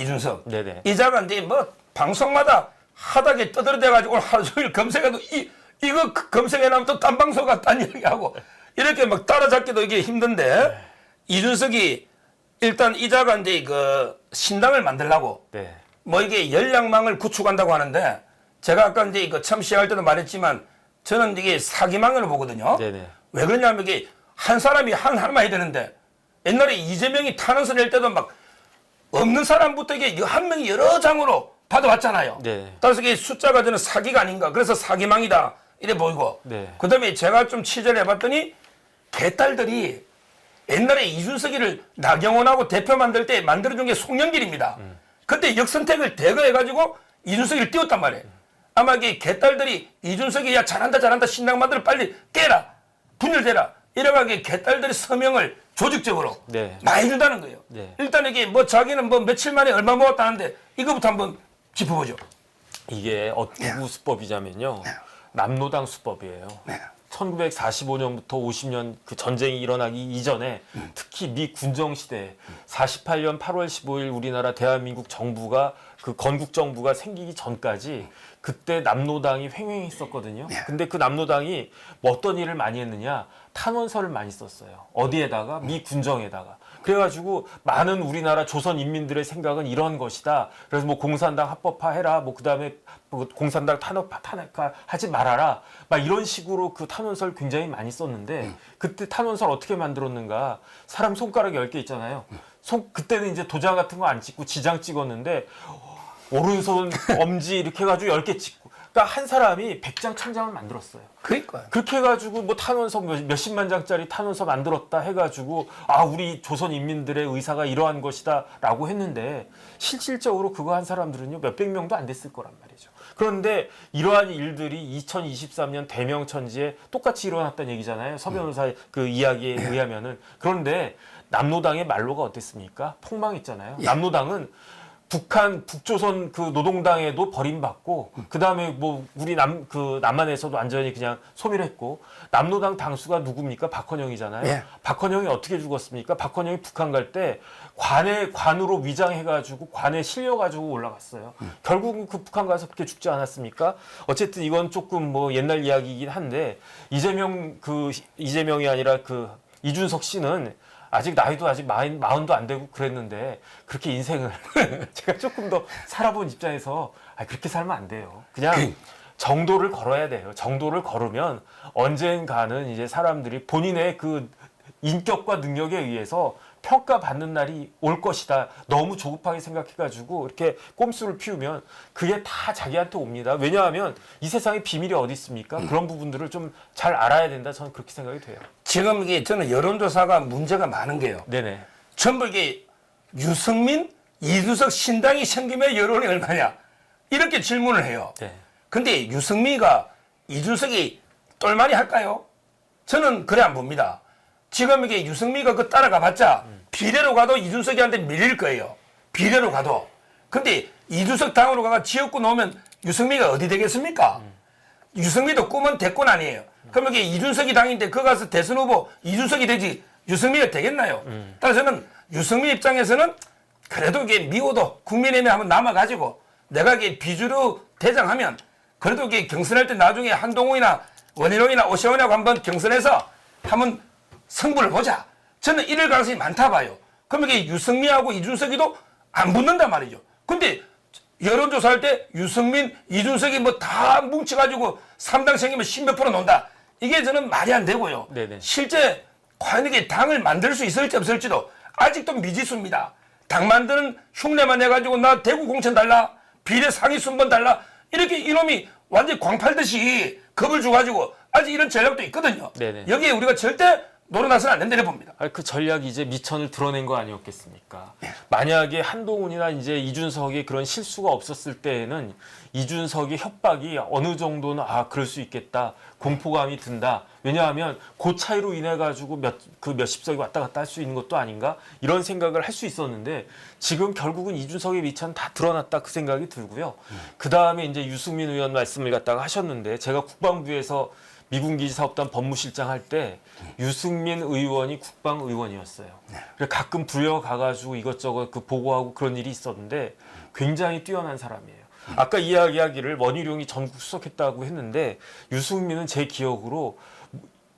이준석. 네네. 이자가 이제 뭐 방송마다 하다게 떠들어대가지고 오늘 하루 종일 검색해도 이 이거 그 검색해나면 또 딴 방송가 딴 이야기하고 이렇게 막 따라잡기도 이게 힘든데 이준석이 일단 이자가 이제 그 신당을 만들라고 네. 뭐 이게 전략망을 구축한다고 하는데 제가 아까 이제 이거 처음 시작할 때도 말했지만 저는 이게 사기망으로 보거든요. 네네. 왜 그러냐면 이게 한 사람이 한 할만 해야 되는데 옛날에 이재명이 탄원서 낼 때도 막 없는 사람부터 이게 한 명이 여러 장으로 받아왔잖아요. 네. 따라서 이게 숫자가 저는 사기가 아닌가. 그래서 사기망이다. 이래 보이고. 네. 그 다음에 제가 좀 취재를 해봤더니 개딸들이 옛날에 이준석이를 나경원하고 대표 만들 때 만들어준 게 송영길입니다. 그때 역선택을 대거 해가지고 이준석이를 띄웠단 말이에요. 아마 이게 개딸들이 이준석이 야 잘한다 잘한다 신당 만들어 빨리 깨라 분열되라 이래가지고 개딸들이 서명을 조직적으로 네. 많이 준다는 거예요. 네. 일단 이게 뭐 자기는 뭐 며칠 만에 얼마 모았다는데 이거부터 한번 짚어보죠. 이게 어, 누구 수법이냐면요. 남노당 수법이에요. 네. 1945년부터 50년 그 전쟁이 일어나기 이전에 특히 미 군정 시대 48년 8월 15일 우리나라 대한민국 정부가 그 건국 정부가 생기기 전까지 그때 남노당이 횡행했었거든요. 근데 그 남노당이 뭐 어떤 일을 많이 했느냐 탄원서를 많이 썼어요. 어디에다가 미 군정에다가. 그래가지고 많은 우리나라 조선 인민들의 생각은 이런 것이다. 그래서 뭐 공산당 합법화해라. 뭐 그다음에 뭐 공산당 탄압 탄압 하지 말아라. 막 이런 식으로 그 탄원서를 굉장히 많이 썼는데 그때 탄원서를 어떻게 만들었는가? 사람 손가락 10개 있잖아요. 손 그때는 이제 도장 같은 거 안 찍고 지장 찍었는데 오른손 엄지 이렇게 해가지고 10개 찍고 그러니까 한 사람이 100장 천장을 만들었어요. 그러니까. 그렇게 해가지고 뭐 탄원서 몇- 몇십만 장짜리 탄원서 만들었다 해가지고 아 우리 조선 인민들의 의사가 이러한 것이다라고 했는데 실질적으로 그거 한 사람들은요 몇백 명도 안 됐을 거란 말이죠. 그런데 이러한 일들이 2023년 대명천지에 똑같이 일어났다는 얘기잖아요. 서 변호사의 그 이야기에 의하면은 그런데 남노당의 말로가 어땠습니까? 폭망했잖아요. 남노당은 북한 북조선 그 노동당에도 버림받고 그다음에 뭐 우리 남 그 남한에서도 완전히 그냥 소멸 했고 남노당 당수가 누굽니까 박헌영이잖아요. 예. 박헌영이 어떻게 죽었습니까? 박헌영이 북한 갈 때 관에 관으로 위장해 가지고 관에 실려 가지고 올라갔어요. 결국은 그 북한 가서 그렇게 죽지 않았습니까? 어쨌든 이건 조금 뭐 옛날 이야기이긴 한데 이재명 그 이재명이 아니라 그 이준석 씨는 아직 나이도 아직 마흔, 마흔도 안 되고 그랬는데 그렇게 인생을 제가 조금 더 살아본 입장에서 아, 그렇게 살면 안 돼요. 그냥 정도를 걸어야 돼요. 정도를 걸으면 언젠가는 이제 사람들이 본인의 그 인격과 능력에 의해서 평가받는 날이 올 것이다. 너무 조급하게 생각해가지고 이렇게 꼼수를 피우면 그게 다 자기한테 옵니다. 왜냐하면 이 세상에 비밀이 어디 있습니까? 그런 부분들을 좀 잘 알아야 된다. 저는 그렇게 생각이 돼요. 지금 이게 저는 여론조사가 문제가 많은 게요. 네네. 전부 이게 유승민, 이준석 신당이 생기면 여론이 얼마냐 이렇게 질문을 해요. 네. 근데 유승민이가 이준석이 똘마니 할까요? 저는 그래 안 봅니다. 지금 이게 유승민이가 그 따라가 봤자 비례로 가도 이준석이한테 밀릴 거예요. 비례로 가도. 근데 이준석 당으로 가가 지역구 놓으면 유승민이가 어디 되겠습니까? 유승민도 꿈은 대권 아니에요. 그럼 이게 이준석이 당인데 그 가서 대선 후보 이준석이 되지 유승민이 되겠나요? 따라서 저는 유승민 입장에서는 그래도 이게 미워도 국민의힘에 한번 남아가지고 내가 이게 비주류 대장하면 그래도 이게 경선할 때 나중에 한동훈이나 원희룡이나 오세훈하고 한번 경선해서 한번 승부를 보자. 저는 이럴 가능성이 많다 봐요. 그럼 이게 유승민하고 이준석이도 안 붙는단 말이죠. 근데 여론조사할 때 유승민, 이준석이 뭐 다 뭉쳐가지고 삼당 생기면 십몇 프로 논다. 이게 저는 말이 안 되고요. 네네. 실제 과연 이게 당을 만들 수 있을지 없을지도 아직도 미지수입니다. 당 만드는 흉내만 해가지고 나 대구 공천 달라, 비례 상위 순번 달라 이렇게 이놈이 완전 히 광팔듯이 겁을 줘가지고 아직 이런 전략도 있거든요. 네네. 여기에 우리가 절대 놀아나서는 안 된다고 봅니다. 아니, 그 전략이 이제 미천을 드러낸 거 아니었겠습니까? 만약에 한동훈이나 이제 이준석이 그런 실수가 없었을 때에는 이준석의 협박이 어느 정도는 아 그럴 수 있겠다 공포감이 든다. 왜냐하면 그 차이로 인해 가지고 몇 그 몇십 석이 왔다 갔다 할 수 있는 것도 아닌가 이런 생각을 할 수 있었는데 지금 결국은 이준석의 미천 다 드러났다 그 생각이 들고요. 그 다음에 이제 유승민 의원 말씀을 갖다가 하셨는데 제가 국방부에서 미군기지 사업단 법무실장 할 때 유승민 의원이 국방의원이었어요. 그래 가끔 불려가가지고 이것저것 그 보고하고 그런 일이 있었는데 굉장히 뛰어난 사람이에요. 아까 이야기하기를 원희룡이 전국 수석했다고 했는데 유승민은 제 기억으로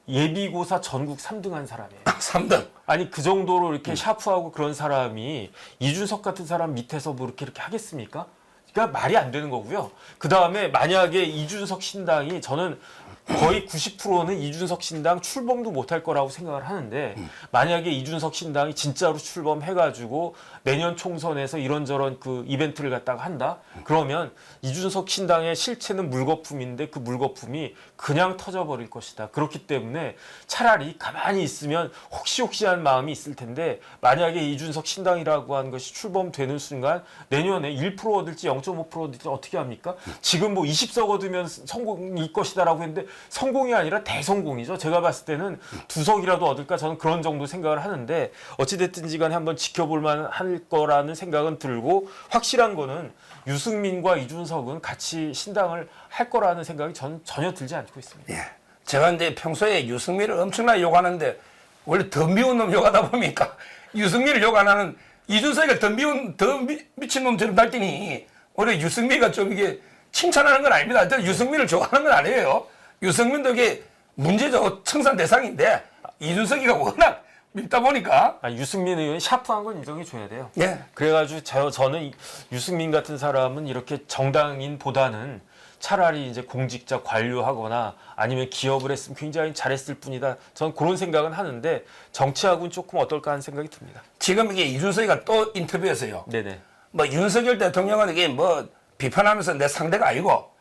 예비고사 전국 3등한 사람이에요. 3등. 아니 그 정도로 이렇게 샤프하고 그런 사람이 이준석 같은 사람 밑에서 뭐 이렇게 이렇게 하겠습니까? 그러니까 말이 안 되는 거고요. 그 다음에 만약에 이준석 신당이 저는 거의 90%는 이준석 신당 출범도 못할 거라고 생각을 하는데 만약에 이준석 신당이 진짜로 출범해가지고 내년 총선에서 이런저런 그 이벤트를 갖다가 한다 그러면 이준석 신당의 실체는 물거품인데 그 물거품이 그냥 터져버릴 것이다 그렇기 때문에 차라리 가만히 있으면 혹시 혹시한 마음이 있을 텐데 만약에 이준석 신당이라고 하는 것이 출범되는 순간 내년에 1% 얻을지 0.5% 얻을지 어떻게 합니까? 지금 뭐 20석 얻으면 성공일 것이다라고 했는데 성공이 아니라 대성공이죠. 제가 봤을 때는 두 석이라도 얻을까 저는 그런 정도 생각을 하는데 어찌됐든지 간에 한번 지켜볼 만 할 거라는 생각은 들고 확실한 거는 유승민과 이준석은 같이 신당을 할 거라는 생각이 전 전혀 들지 않고 있습니다. 예. 제가 이제 평소에 유승민을 엄청나게 욕하는데 원래 더 미운 놈 욕하다 보니까 유승민을 욕 안 하는 이준석이가 더 미운 더 미, 미친 놈처럼 날뛰니 원래 유승민가 좀 이게 칭찬하는 건 아닙니다. 저 유승민을 좋아하는 건 아니에요. 유승민도 이게 문제죠 청산 대상인데 이준석이가 워낙 밉다 보니까 아, 유승민 의원이 샤프한 건 인정해 줘야 돼요. 예. 그래가지고 저, 저는 이- 유승민 같은 사람은 이렇게 정당인보다는 차라리 이제 공직자 관료하거나 아니면 기업을 했으면 굉장히 잘했을 뿐이다. 저는 그런 생각은 하는데 정치하고는 조금 어떨까 하는 생각이 듭니다. 지금 이게 이준석이가 또 인터뷰에서요. 네네. 뭐 윤석열 대통령은 이게 뭐 비판하면서 내 상대가 아니고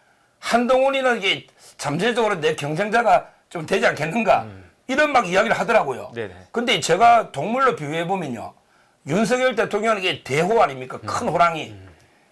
한동훈이는 이게 잠재적으로 내 경쟁자가 좀 되지 않겠는가 이런 막 이야기를 하더라고요. 네네. 근데 제가 동물로 비유해 보면요, 윤석열 대통령은 이게 대호 아닙니까? 큰 호랑이.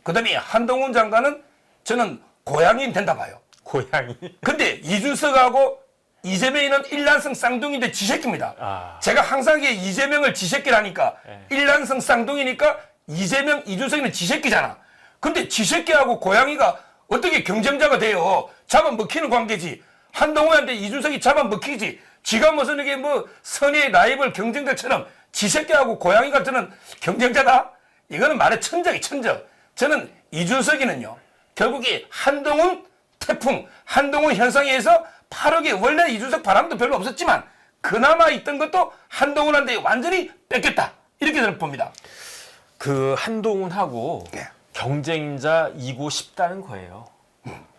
그다음에 한동훈 장관은 저는 고양이는 된다 봐요. 고양이. 근데 이준석하고 이재명이는 일란성 쌍둥이인데 지새끼입니다. 아. 제가 항상 이게 이재명을 지새끼라니까 네. 일란성 쌍둥이니까 이재명, 이준석이는 지새끼잖아. 근데 지새끼하고 고양이가 어떻게 경쟁자가 돼요? 잡아먹히는 관계지. 한동훈한테 이준석이 잡아먹히지. 지가 무슨 이게 뭐 선의의 라이벌 경쟁자처럼 지새끼하고 고양이 같은 경쟁자다? 이거는 말의 천적이 천적. 저는 이준석이는요. 결국에 한동훈 태풍, 한동훈 현상에 의해서 8억이 원래 이준석 바람도 별로 없었지만 그나마 있던 것도 한동훈한테 완전히 뺏겼다. 이렇게 저는 봅니다. 그 한동훈하고 예. 경쟁자 이고 싶다는 거예요.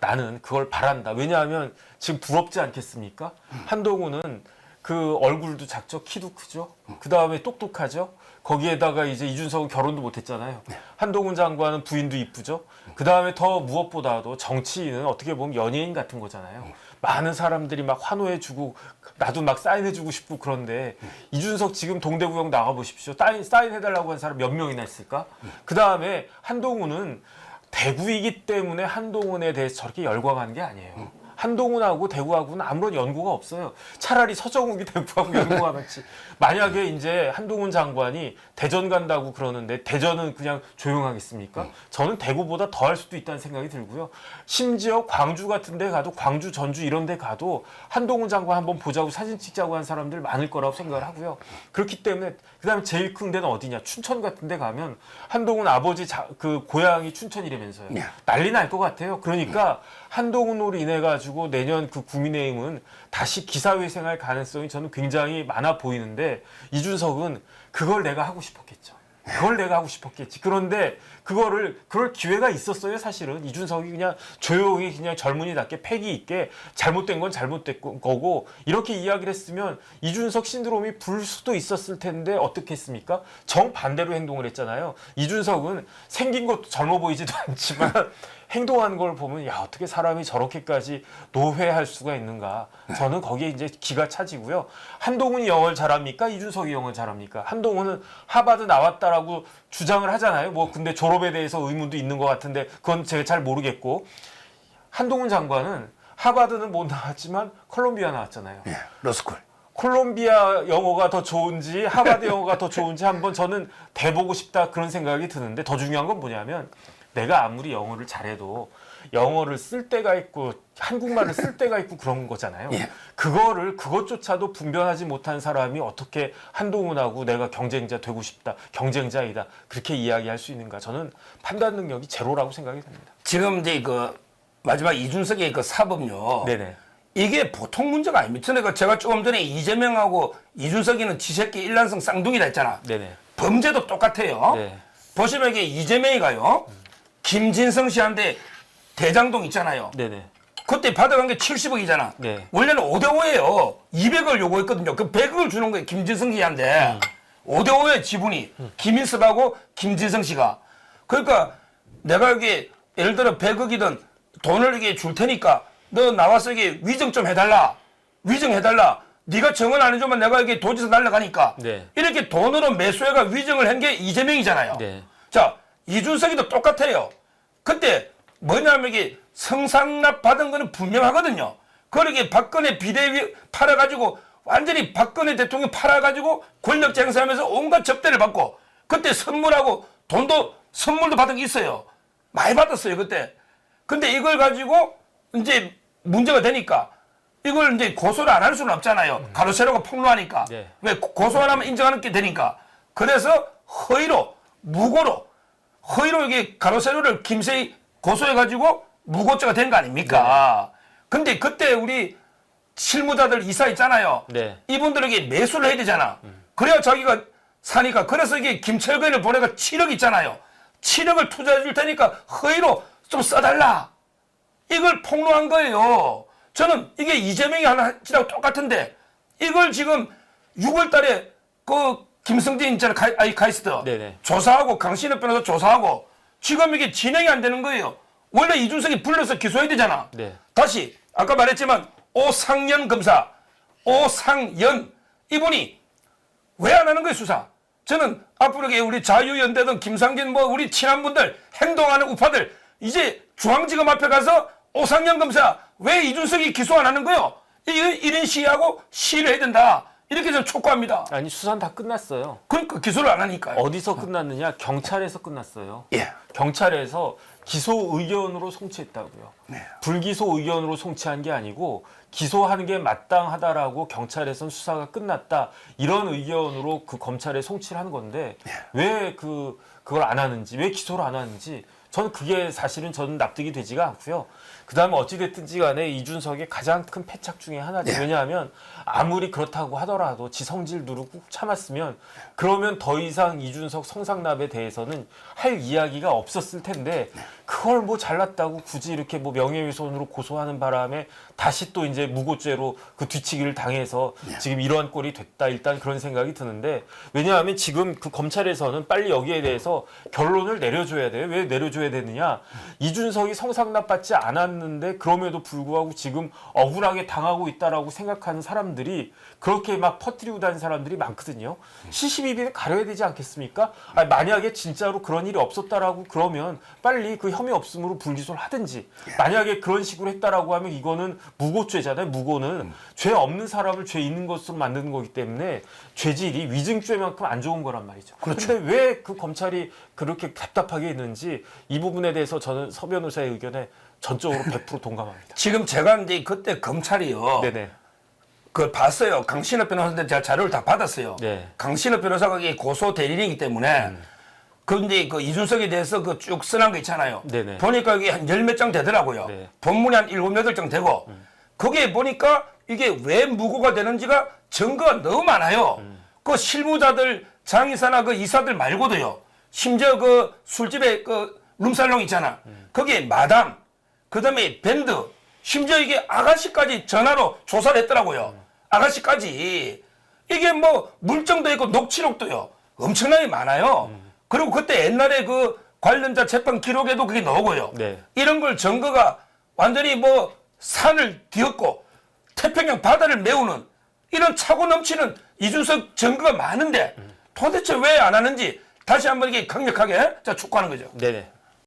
나는 그걸 바란다. 왜냐하면 지금 부럽지 않겠습니까? 한동훈은 그 얼굴도 작죠, 키도 크죠, 그 다음에 똑똑하죠. 거기에다가 이제 이준석은 결혼도 못했잖아요. 한동훈 장관은 부인도 이쁘죠. 그 다음에 더 무엇보다도 정치인은 어떻게 보면 연예인 같은 거잖아요. 많은 사람들이 막 환호해주고 나도 막 사인해주고 싶고 그런데 이준석 지금 동대구역 나가 보십시오. 사인 사인해달라고 한 사람 몇 명이나 있을까? 그 다음에 한동훈은 대구이기 때문에 한동훈에 대해서 저렇게 열광한 게 아니에요. 한동훈하고 대구하고는 아무런 연고가 없어요. 차라리 서정욱이 대구하고 연고가 많지. 만약에 이제 한동훈 장관이 대전 간다고 그러는데 대전은 그냥 조용하겠습니까? 저는 대구보다 더 할 수도 있다는 생각이 들고요. 심지어 광주 같은 데 가도 광주, 전주 이런 데 가도 한동훈 장관 한번 보자고 사진 찍자고 한 사람들 많을 거라고 생각을 하고요. 그렇기 때문에 그다음에 제일 큰 데는 어디냐? 춘천 같은 데 가면 한동훈 아버지 자, 그 고향이 춘천이라면서요. 네. 난리 날 것 같아요. 그러니까 한동훈으로 인해 가지고 내년 그 국민의힘은 다시 기사회생할 가능성이 저는 굉장히 많아 보이는데 이준석은 그걸 내가 하고 싶었겠죠. 그걸 내가 하고 싶었겠지. 그런데 그거를 그럴 기회가 있었어요. 사실은 이준석이 그냥 조용히 그냥 젊은이답게 패기 있게 잘못된 건 잘못된 거고 이렇게 이야기를 했으면 이준석 신드롬이 불 수도 있었을 텐데 어떻게 했습니까? 정 반대로 행동을 했잖아요. 이준석은 생긴 것도 젊어 보이지도 않지만 행동하는 걸 보면 야 어떻게 사람이 저렇게까지 노회할 수가 있는가 저는 거기에 이제 기가 차지고요 한동훈이 영어를 잘합니까 이준석이 영어를 잘합니까 한동훈은 하버드 나왔다라고 주장을 하잖아요. 뭐 근데 졸업에 대해서 의문도 있는 것 같은데 그건 제가 잘 모르겠고. 한동훈 장관은 하버드는 못 나왔지만 콜롬비아 나왔잖아요. 예, 러스쿨. 콜롬비아 영어가 더 좋은지 하버드 영어가 더 좋은지 한번 저는 대보고 싶다 그런 생각이 드는데 더 중요한 건 뭐냐면 내가 아무리 영어를 잘해도 영어를 쓸 때가 있고 한국말을 쓸 때가 있고 그런 거잖아요. 예. 그거를 그것조차도 분별하지 못한 사람이 어떻게 한동훈하고 내가 경쟁자 되고 싶다, 경쟁자이다 그렇게 이야기할 수 있는가? 저는 판단 능력이 제로라고 생각이 됩니다. 지금 이제 그 마지막 이준석의 그 사법요. 네네. 이게 보통 문제가 아닙니다. 저는 그 제가 조금 전에 이재명하고 이준석이는 지새끼 일란성 쌍둥이다 했잖아. 네네. 범죄도 똑같아요. 네. 보시면 이게 이재명이가요. 김진성 씨한테 대장동 있잖아요. 네네. 그때 받아간 게 70억이잖아. 네. 원래는 5대 5예요. 200을 요구했거든요. 그 100억을 주는 거예요. 김진성 씨한테. 음. 5대 5의 지분이. 김인섭하고 김진성 씨가. 그러니까 내가 여기 예를 들어 100억이든 돈을 이게 줄 테니까 너 나와서 이게 위정 좀 해달라. 위정 해달라. 네가 정은 안 해주면 내가 여기 도지사 날라가니까. 네. 이렇게 돈으로 매수해가 위정을 한 게 이재명이잖아요. 네. 자, 이준석이도 똑같아요. 그때 뭐냐면 이게 성상납 받은 거는 분명하거든요. 그러게 박근혜 비대위 팔아가지고 완전히 박근혜 대통령 팔아가지고 권력 쟁사하면서 온갖 접대를 받고 그때 선물하고 돈도 선물도 받은 게 있어요. 많이 받았어요 그때. 근데 이걸 가지고 이제 문제가 되니까 이걸 이제 고소를 안 할 수는 없잖아요. 가로세로가 폭로하니까. 네. 왜 고- 고소 안 하면 인정하는 게 되니까. 그래서 허위로 무고로 허위로 이게 가로세로를 김세희 고소해가지고 무고죄가 된 거 아닙니까? 근데 그때 우리 실무자들 이사 있잖아요. 네. 이분들에게 매수를 해야 되잖아. 그래야 자기가 사니까. 그래서 이게 김철근을 보내가 7억 있잖아요. 7억을 투자해 줄 테니까 허위로 좀 써달라. 이걸 폭로한 거예요. 저는 이게 이재명이 지라고 똑같은데 이걸 지금 6월 달에 그 김성진 있잖아. 가, 아이 카이스트. 네네. 조사하고 강신업 변호사 조사하고 지금 이게 진행이 안 되는 거예요. 원래 이준석이 불러서 기소해야 되잖아. 네. 다시 아까 말했지만 오상연 검사, 오상연 이분이 왜 안 하는 거예요 수사? 저는 앞으로 우리 자유연대든 김상진 뭐 우리 친한 분들 행동하는 우파들 이제 중앙지검 앞에 가서 오상연 검사 왜 이준석이 기소 안 하는 거요? 이- 이런 시위하고 시위를 해야 된다. 이렇게 저는 촉구합니다. 아니 수사는 다 끝났어요. 그러니까 기소를 안 하니까요. 어디서 끝났느냐? 경찰에서 끝났어요. 예. 경찰에서 기소 의견으로 송치했다고요. 네. 불기소 의견으로 송치한 게 아니고 기소하는 게 마땅하다라고 경찰에선 수사가 끝났다 이런 의견으로 그 검찰에 송치를 한 건데 네. 왜그 그걸 안 하는지 왜 기소를 안 하는지 저는 그게 사실은 저는 납득이 되지가 않고요. 그다음에 어찌 됐든지 간에 이준석의 가장 큰 패착 중에 하나죠. 네. 왜냐하면 아무리 그렇다고 하더라도 지 성질 누르고 꾹 참았으면 그러면 더 이상 이준석 성상납에 대해서는 할 이야기가 없었을 텐데 그걸 뭐 잘났다고 굳이 이렇게 뭐 명예훼손으로 고소하는 바람에 다시 또 이제 무고죄로 그 뒤치기를 당해서 지금 이러한 꼴이 됐다 일단 그런 생각이 드는데 왜냐하면 지금 그 검찰에서는 빨리 여기에 대해서 결론을 내려줘야 돼요. 왜 내려줘야 되느냐? 이준석이 성상납 받지 않았 는데 그럼에도 불구하고 지금 억울하게 당하고 있다라고 생각하는 사람들이 그렇게 막 퍼뜨리고 다니는 사람들이 많거든요. 시시비비는 가려야 되지 않겠습니까? 아니, 만약에 진짜로 그런 일이 없었다라고 그러면 빨리 그 혐의 없음으로 불기소를 하든지 만약에 그런 식으로 했다라고 하면 이거는 무고죄잖아요. 무고는 죄 없는 사람을 죄 있는 것으로 만드는 거기 때문에 죄질이 위증죄만큼 안 좋은 거란 말이죠. 그런데 왜그 검찰이 그렇게 답답하게 있는지 이 부분에 대해서 저는 서 변호사의 의견에 전적으로 100% 동감합니다. 지금 제가 이제 그때 검찰이요. 네네. 그걸 봤어요. 강신업 변호사한테 제가 자료를 다 받았어요. 네. 강신업 변호사가 이게 고소 대리인이기 때문에 그런데 그 이준석에 대해서 그쭉 써놓은 거 있잖아요. 네네. 보니까 이게 한 열 몇 장 되더라고요. 네. 본문이 한 일곱 여덟 장 되고 거기에 보니까 이게 왜 무고가 되는지가 증거가 너무 많아요. 그 실무자들 장의사나 그 이사들 말고도요. 심지어 그 술집에 그 룸살롱 있잖아. 거기에 마담, 그 다음에 밴드, 심지어 이게 아가씨까지 전화로 조사를 했더라고요. 아가씨까지 이게 뭐 물증도 있고 녹취록도요. 엄청나게 많아요. 그리고 그때 옛날에 그 관련자 재판 기록에도 그게 나오고요. 네. 이런 걸 증거가 완전히 뭐 산을 뒤엎고 태평양 바다를 메우는 이런 차고 넘치는 이준석 증거가 많은데 도대체 왜 안 하는지 다시 한번 이게 강력하게 자 촉구하는 거죠. 네네.